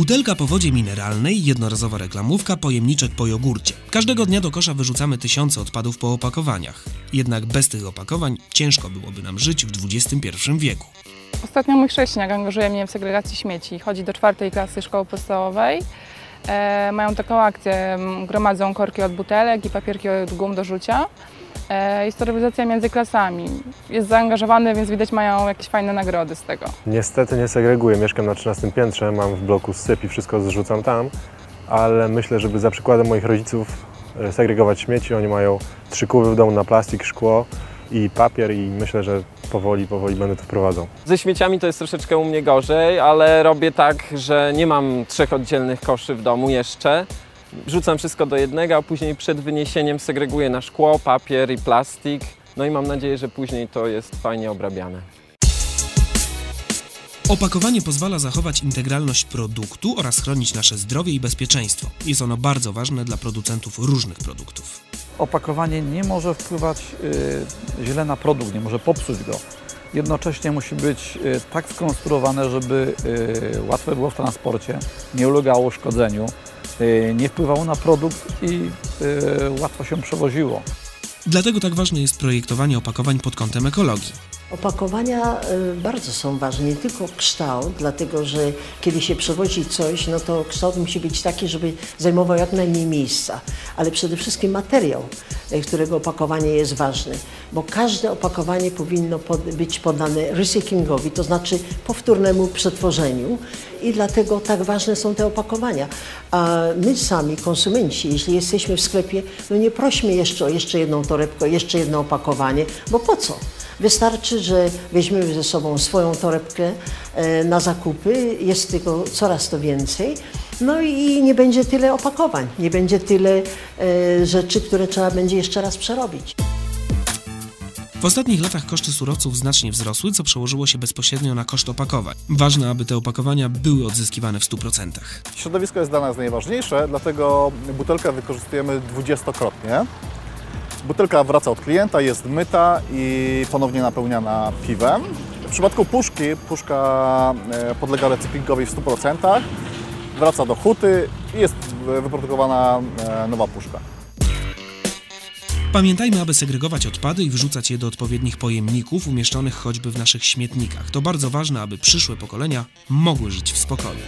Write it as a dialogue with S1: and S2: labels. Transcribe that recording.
S1: Butelka po wodzie mineralnej, jednorazowa reklamówka, pojemniczek po jogurcie. Każdego dnia do kosza wyrzucamy tysiące odpadów po opakowaniach. Jednak bez tych opakowań ciężko byłoby nam żyć w XXI wieku.
S2: Ostatnio mój chrześcijanek angażuje mnie w segregacji śmieci. Chodzi do czwartej klasy szkoły podstawowej. E, mają taką akcję, gromadzą korki od butelek i papierki od gum do rzucia. E, jest to rywalizacja między klasami. Jest zaangażowany, więc widać mają jakieś fajne nagrody z tego.
S3: Niestety nie segreguję, mieszkam na 13 piętrze, mam w bloku syp i wszystko zrzucam tam, ale myślę, żeby za przykładem moich rodziców e, segregować śmieci, oni mają trzy kuby w domu na plastik, szkło i papier i myślę, że powoli, powoli będę to wprowadzał.
S4: Ze śmieciami to jest troszeczkę u mnie gorzej, ale robię tak, że nie mam trzech oddzielnych koszy w domu jeszcze. Wrzucam wszystko do jednego, a później przed wyniesieniem segreguję na szkło, papier i plastik. No i mam nadzieję, że później to jest fajnie obrabiane.
S1: Opakowanie pozwala zachować integralność produktu oraz chronić nasze zdrowie i bezpieczeństwo. Jest ono bardzo ważne dla producentów różnych produktów.
S5: Opakowanie nie może wpływać y, źle na produkt, nie może popsuć go. Jednocześnie musi być y, tak skonstruowane, żeby y, łatwe było w transporcie, nie ulegało uszkodzeniu, y, nie wpływało na produkt i łatwo się przewoziło.
S1: Dlatego tak ważne jest projektowanie opakowań pod kątem ekologii.
S6: Opakowania y, bardzo są ważne, nie tylko kształt, dlatego że kiedy się przewozi coś, no to kształt musi być taki, żeby zajmował jak najmniej miejsca, ale przede wszystkim materiał, y, którego opakowanie jest ważne, bo każde opakowanie powinno być poddane recyklingowi, to znaczy powtórnemu przetworzeniu i dlatego tak ważne są te opakowania. A my sami, konsumenci, jeśli jesteśmy w sklepie, no nie prośmy jeszcze o jeszcze jedną torebkę, jeszcze jedno opakowanie, bo po co? Wystarczy, że weźmiemy ze sobą swoją torebkę e, na zakupy, jest tego coraz to więcej, no i nie będzie tyle opakowań, nie będzie tyle e, rzeczy, które trzeba będzie jeszcze raz przerobić.
S1: W ostatnich latach koszty surowców znacznie wzrosły, co przełożyło się bezpośrednio na koszt opakowań. Ważne, aby te opakowania były odzyskiwane w 100%.
S7: Środowisko jest dla nas najważniejsze, dlatego butelkę wykorzystujemy dwudziestokrotnie. Butelka wraca od klienta, jest myta i ponownie napełniana piwem. W przypadku puszki, puszka e, podlega recyklingowi w 100%, wraca do huty i jest wyprodukowana e, nowa puszka.
S1: Pamiętajmy, aby segregować odpady i wrzucać je do odpowiednich pojemników umieszczonych choćby w naszych śmietnikach. To bardzo ważne, aby przyszłe pokolenia mogły żyć w spokoju.